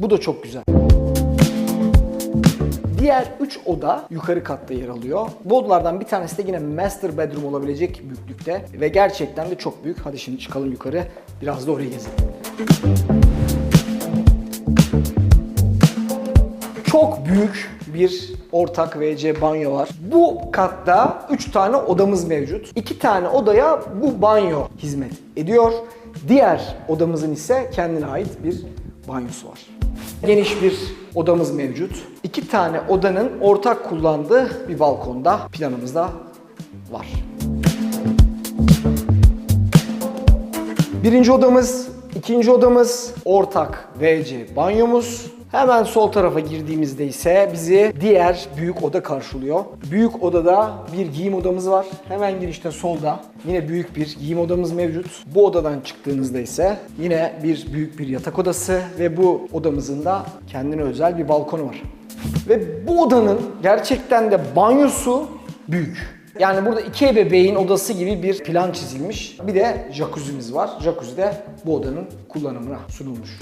Bu da çok güzel. Diğer 3 oda yukarı katta yer alıyor. Bu odalardan bir tanesi de yine master bedroom olabilecek büyüklükte ve gerçekten de çok büyük. Hadi şimdi çıkalım yukarı. Biraz da orayı gezelim. Çok büyük bir ortak WC banyo var. Bu katta 3 tane odamız mevcut. 2 tane odaya bu banyo hizmet ediyor. Diğer odamızın ise kendine ait bir banyosu var. Geniş bir odamız mevcut. İki tane odanın ortak kullandığı bir balkonda planımızda var. Birinci odamız, ikinci odamız, ortak WC banyomuz. Hemen sol tarafa girdiğimizde ise bizi diğer büyük oda karşılıyor. Büyük odada bir giyim odamız var. Hemen girişte solda yine büyük bir giyim odamız mevcut. Bu odadan çıktığınızda ise yine bir büyük bir yatak odası ve bu odamızın da kendine özel bir balkonu var. Ve bu odanın gerçekten de banyosu büyük. Yani burada iki ebeveyn odası gibi bir plan çizilmiş. Bir de jacuzzi'miz var. Jacuzzi de bu odanın kullanımına sunulmuş.